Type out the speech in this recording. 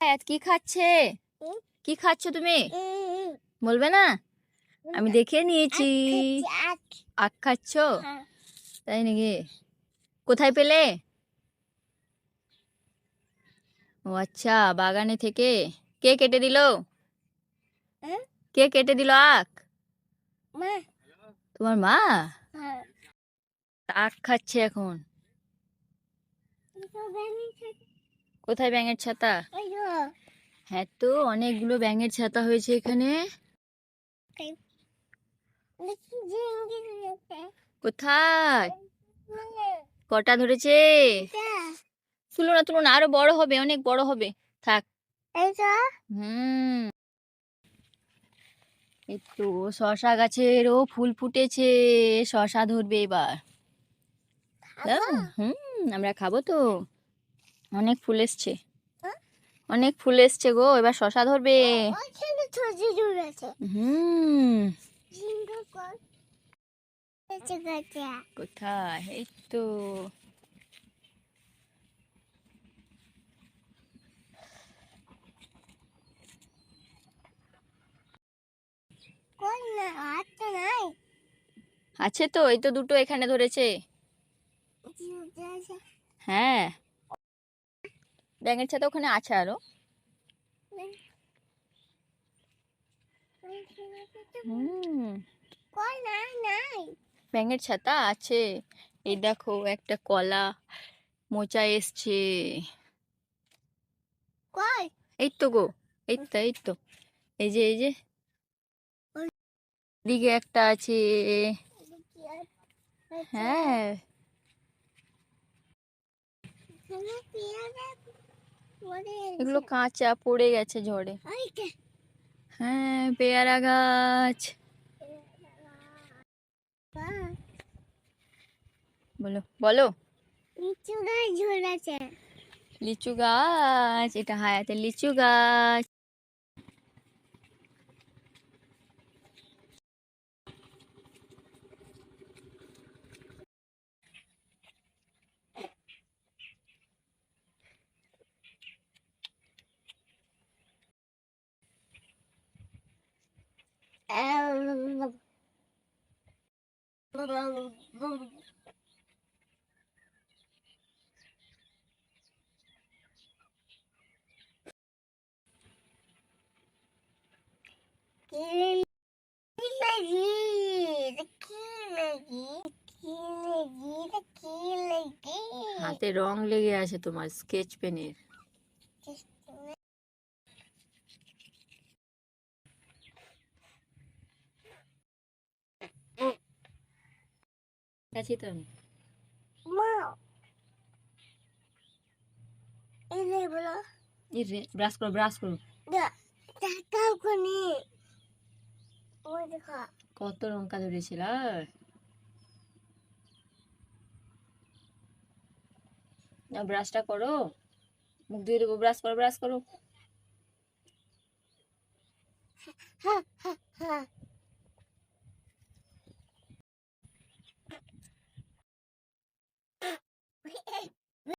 কি খাচ্ছে? কি খাচ্ছ তুমি? বলবে না? আমি দেখে নিয়েছি। আখ খাচ্ছ? তাই নাকি? কোথায় পেলে? ও আচ্ছা বাগানে থেকে। কে কেটে দিল? হ্যাঁ? কে কেটে দিল আখ? তোমার মা? আখ খাচ্ছে এখন। কোথায় ব্যাঙের ছাতা? হ্যাঁ তো অনেকগুলো ব্যাঙের ছাতা হয়েছে এখানে। কোথায়? কটা ধরেছে? তুলো না তুলো না আরও বড় হবে অনেক বড় হবে। থাক। হুম। তো শশা গাছেরও ফুল ফুটেছে শশা ধরবে এবার? হুম আমরা খাব তো। অনেক ফুল এসছে। হ্যাঁ? অনেক ফুল এসছে গো এবার শশা ধরবে। হুম। কোথায়? এই তো। আছে তো এই তো দুটো এখানে ধরেছে। হ্যাঁ। ব্যাঙের ছাতা ওখানে আছে আরও। ব্যাঙের ছাতা আছে। এই দেখো একটা কলা মোচা এসছে। এই তো গো এই তো এই তো। এই যে এই যে। দিকে একটা আছে। হ্যাঁ। এগুলো কাঁচা পড়ে গেছে ঝড়ে হ্যাঁ পেয়ারা গাছ বলো বলো লিচু গাছ এটা হায়াতের লিচু গাছ হাতে রং লেগে আছে তোমার স্কেচ পেনের আছি তো ব্রাশ করো ব্রাশ করো কত লঙ্কা ধরেছিল? ব্রাশটা করো। মুখ ধুয়ে দেবো ব্রাশ করো ব্রাশ করো। হ্যাঁ হ্যাঁ হ্যাঁ